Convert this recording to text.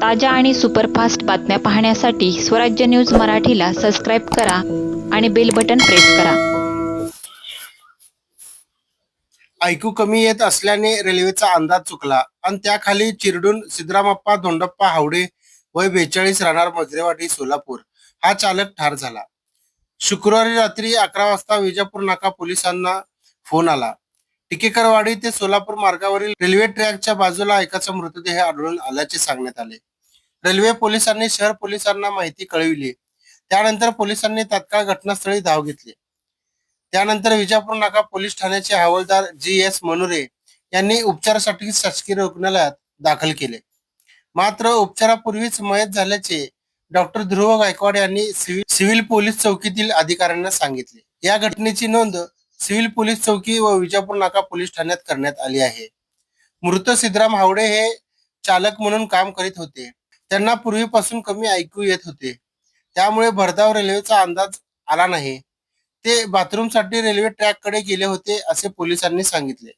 ताज्या आणि सुपरफास्ट बातम्या पाहण्यासाठी स्वराज्य न्यूज मराठीला सबस्क्राईब करा आणि बेल बटन प्रेस करा. ऐकू कमी येत असल्याने रेल्वेचा अंदाज चुकला आणि त्याखाली चिरडून सिद्धरामप्पा धोंडप्पा हावडे वय बेचाळीस राहणार मजरेवाडी सोलापूर. हा चालक ठार झाला. शुक्रवारी रात्री अकरा वाजता विजापूर नाका पोलिसांना फोन आला. टिकेकरवाडी ते सोलापूर मार्गावरील रेल्वे ट्रॅकच्या बाजूला एकाचा मृतदेह आढळून आल्याचे सांगण्यात आले. रेल्वे पोलिसांनी शहर पोलिसांना माहिती कळविली. त्यानंतर पोलिसांनी तात्काळ घटनास्थळी धाव घेतली. त्यानंतर विजापूर नाका पोलीस ठाण्याचे हवालदार जी एस मनोरे यांनी उपचारासाठी शासकीय रुग्णालयात दाखल केले. मात्र उपचारापूर्वीच मयत झाल्याचे डॉक्टर ध्रुव गायकवाड यांनी सिव्हिल सिव्हिल पोलीस चौकीतील अधिकाऱ्यांना सांगितले. या घटनेची नोंद सिव्हिल पोलीस चौकी व विजापूर नाका पोलीस ठाण्यात करण्यात आली आहे. मृत सिद्धराम हावडे हे चालक म्हणून काम करीत होते. त्यांना पूर्वीपासून कमी ऐकू येत होते. त्यामुळे भरधाव रेल्वेचा अंदाज आला नाही. ते बाथरूमसाठी रेल्वे ट्रॅककडे गेले होते असे पोलिसांनी सांगितले.